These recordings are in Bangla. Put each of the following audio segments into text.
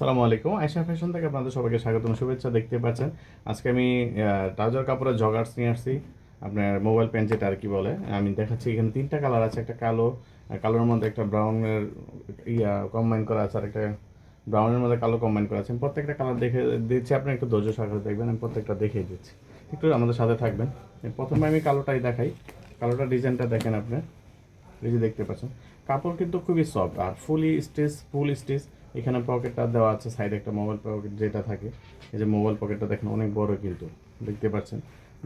আসসালামু আলাইকুম। আয়সা ফ্যাশন থেকে আপনাদের সবাইকে স্বাগতম। শুভেচ্ছা দেখতে পাচ্ছেন। আজকে আমি ট্রাউজার কাপড়ের জগার্স নিয়ে আসছি। আপনার মোবাইল প্যান্ট যেটা আর কি বলে। আমি দেখাচ্ছি, এখানে তিনটা কালার আছে। একটা কালো কালোর মধ্যে একটা ব্রাউনের ইয়া কম্বাইন করা আছে, আর একটা ব্রাউনের মধ্যে কালো কম্বাইন করা আছে। প্রত্যেকটা কালার দেখে দিচ্ছি। আপনি একটু ধৈর্য সহকারে দেখবেন। আমি প্রত্যেকটা দেখিয়ে দিচ্ছি। একটু আমাদের সাথে থাকবেন। প্রথমে আমি কালোটাই দেখাই। কালোটা ডিজাইনটা দেখেন আপনি। এই যে দেখতে পাচ্ছেন, কাপড় কিন্তু খুবই সফট আর ফুলি স্টিচ ফুল স্টিচ এখানে পকেটটা দেওয়া আছে সাইডে একটা মোবাইল পকেট যেটা থাকে, এই যে মোবাইল পকেটটা দেখেন অনেক বড় কিন্তু, দেখতে পাচ্ছেন,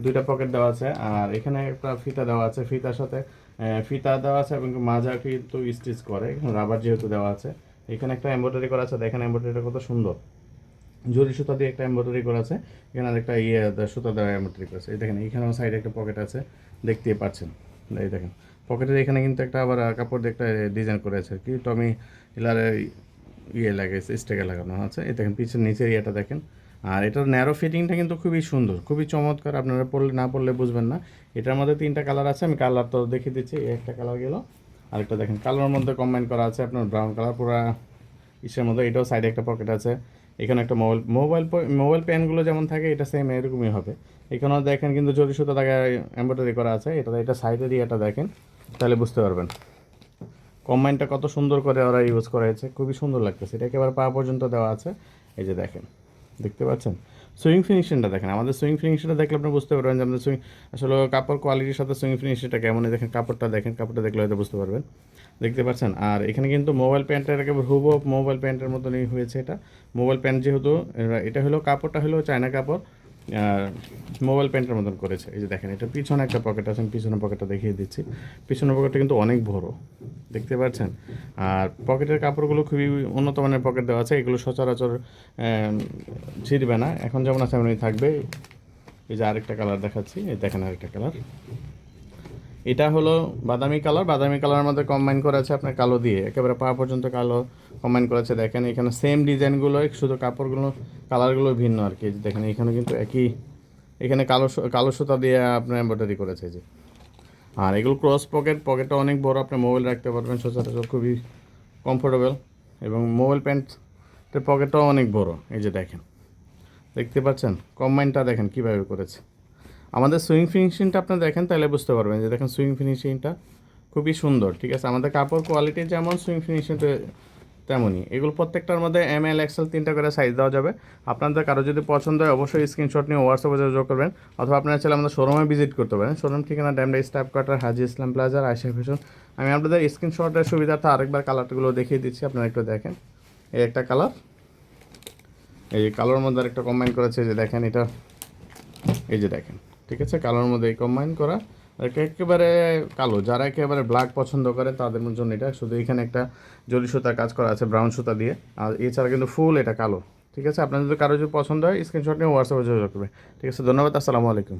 দুইটা পকেট দেওয়া আছে, আর এখানে একটা ফিতা দেওয়া আছে, ফিতার সাথে ফিতা দেওয়া আছে এবং মাজা কিন্তু স্টিচ করে, এখানে রাবার যেহেতু দেওয়া আছে, এখানে একটা এমব্রয়ডারি করা আছে, দেখেন এমব্রয়ডারিটা কত সুন্দর, জরি সুতা দিয়ে একটা এমব্রয়ডারি করা আছে, এখানে একটা ইয়ে সুতা দেওয়া এমব্রয়ডারি করা আছে, এই দেখেন, এখানেও সাইডে একটা পকেট আছে দেখতেই পাচ্ছেন, এই দেখেন পকেটের এখানে কিন্তু একটা আবার কাপড় দিয়ে একটা ডিজাইন করে আছে আর কি। টমি হিলারের ইয়ে লাগাইছে স্টেকে লাগানো আছে। এই দেখেন, পিছের নিচের ইয়েটা দেখেন। আর এটার ন্যারো ফিটিংটা কিন্তু খুবই সুন্দর, খুবই চমৎকার। আপনারা পড়লে, না পড়লে বুঝবেন না। এটার মধ্যে তিনটা কালার আছে, আমি কালার তো দেখিয়ে দিচ্ছি। একটা কালার গেল, আরেকটা দেখেন কালার মধ্যে কম্বাইন করা আছে আপনার ব্রাউন কালার পুরা ইসের মধ্যে। এটাও সাইডে একটা পকেট আছে। এখানে একটা মোবাইল মোবাইল মোবাইল পেনগুলো যেমন থাকে, এটা সেম এরকমই হবে। এখানেও দেখেন কিন্তু জরি সুতো থাকে এমব্রয়ডারি করা আছে। এটা এটা সাইডের ইয়েটা দেখেন। তাহলে বুঝতে পারবেন। কম্বাইনটা কত সুন্দর করে ওরা ইউজ করা হয়েছে খুবই সুন্দর লাগতেছে। এটা একেবারে পা পর্যন্ত দেওয়া আছে। এই যে দেখেন, দেখতে পাচ্ছেন? সুইং ফিনিশিংটা দেখেন। আমাদের সুইং ফিনিশিংটা দেখলে আপনি বুঝতে পারবেন যে আমাদের সুইং আসলে কাপড় কোয়ালিটির সাথে সুইং ফিনিশিংটা কেমন। দেখেন কাপড়টা দেখেন, কাপড়টা দেখলে হয়তো বুঝতে পারবেন। দেখতে পাচ্ছেন? আর এখানে কিন্তু মোবাইল প্যান্টের একেবারে হুব মোবাইল প্যান্টের মতনই হয়েছে এটা। মোবাইল প্যান্ট যেহেতু এটা হলো কাপড়টা হলো চায়না কাপড়। মোবাইল প্যান্টের মতন করেছে। এই যে দেখেন, এটা পিছনে একটা পকেট আছে, আমি পিছনের পকেটটা দেখিয়ে দিচ্ছি। পিছনের পকেটটা কিন্তু অনেক বড়, দেখতে পাচ্ছেন? আর পকেটের কাপড়গুলো খুবই উন্নত মানের পকেট দেওয়া আছে, এগুলো সচরাচর ছিঁড়বে না। এখন যেমন আছে, এমনই থাকবে। এই যে আরেকটা কালার দেখাচ্ছি, এই দেখেন আরেকটা কালার এটা হলো বাদামি কালার। বাদামি কালারের মধ্যে কম্বাইন করা আছে আপনার কালো দিয়ে। একেবারে পা পর্যন্ত কালো কম্বাইন করা আছে দেখেন এখানে সেম ডিজাইনগুলো শুধু কাপড়গুলো কালারগুলো ভিন্ন আর কি। দেখেন, এখানে কিন্তু একই, এখানে কালো কালো সুতা দিয়ে আপনার এম্ব্রয়ডারি করেছে যে। আর এগুলো ক্রস পকেট পকেটটা অনেক বড়, আপনি মোবাইল রাখতে পারবেন, সচরাচর খুবই কমফোর্টেবল এবং মোবাইল প্যান্টের পকেটটাও অনেক বড়। এই যে দেখেন, দেখতে পাচ্ছেন? কম্বাইনটা দেখেন কীভাবে করেছে। আমাদের সুইং ফিনিশিংটা আপনি দেখেন, তাহলে বুঝতে পারবেন যে দেখেন সুইং ফিনিশিংটা খুবই সুন্দর, ঠিক আছে? আমাদের কাপড় কোয়ালিটি যেমন সুইং ফিনিশিংটা তেমনই। এগুলো প্রত্যেকটার মধ্যে এম এল এক্সেল তিনটা করে সাইজ দেওয়া যাবে। আপনাদের কারও যদি পছন্দ হয়, অবশ্যই স্ক্রিনশট নিয়ে হোয়াটসঅ্যাপে যোগাযোগ করবেন, অথবা আপনারা চাইলে আমাদের শোরুমে ভিজিট করতে পারেন। শোরুম ঠিকানা ড্যামডা স্টাফ কোয়ার্টার হাজি ইসলাম প্লাজার আয়সা ফ্যাশন আমি আপনাদের স্ক্রিনশটের সুবিধার্থে আরেকবার কালারগুলো দেখিয়ে দিচ্ছি, আপনারা একটু দেখেন। এই একটা কালার এই কালোর মধ্যে আরেকটা কম্বাইন করেছে যে দেখেন এটা, এই যে দেখেন। ঠিক আছে? কালোর মধ্যে কম্বাইন করা। একেবারে কালো, যারা একেবারে ব্ল্যাক পছন্দ করে, তাদের জন্য এটা শুধু এখানে একটা জরি সুতা কাজ করা আছে ব্রাউন সুতা দিয়ে। আর এছাড়া কিন্তু ফুল এটা কালো। ঠিক আছে? আপনার যদি কারও যদি পছন্দ হয় স্ক্রিনশট নিয়ে হোয়াটসঅ্যাপে যোগাযোগ করবে। ঠিক আছে? ধন্যবাদ, আসসালামু আলাইকুম।